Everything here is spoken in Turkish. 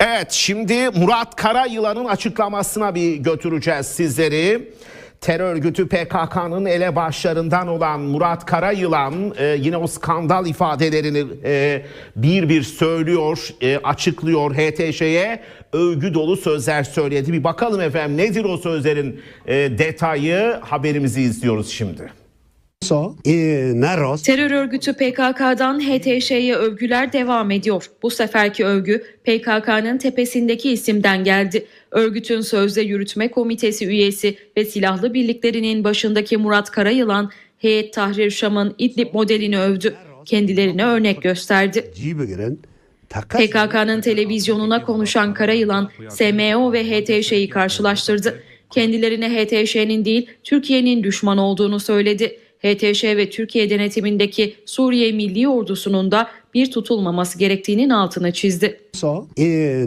Evet şimdi Murat Karayılan'ın açıklamasına bir götüreceğiz sizleri. Terör örgütü PKK'nın elebaşlarından olan Murat Karayılan e, yine o skandal ifadelerini e, bir bir söylüyor, e, açıklıyor HTŞ'ye övgü dolu sözler söyledi. Bir bakalım efendim nedir o sözlerin e, detayı haberimizi izliyoruz şimdi. Terör örgütü PKK'dan HTŞ'ye övgüler devam ediyor. Bu seferki övgü PKK'nın tepesindeki isimden geldi. Örgütün sözde yürütme komitesi üyesi ve silahlı birliklerinin başındaki Murat Karayılan, Heyet Tahrir Şam'ın İdlib modelini övdü. Kendilerine örnek gösterdi. PKK'nın televizyonuna konuşan Karayılan, SMO ve HTŞ'yi karşılaştırdı. Kendilerine HTŞ'nin değil, Türkiye'nin düşman olduğunu söyledi. HTŞ ve Türkiye denetimindeki Suriye Milli Ordusu'nun da bir tutulmaması gerektiğinin altını çizdi. so, in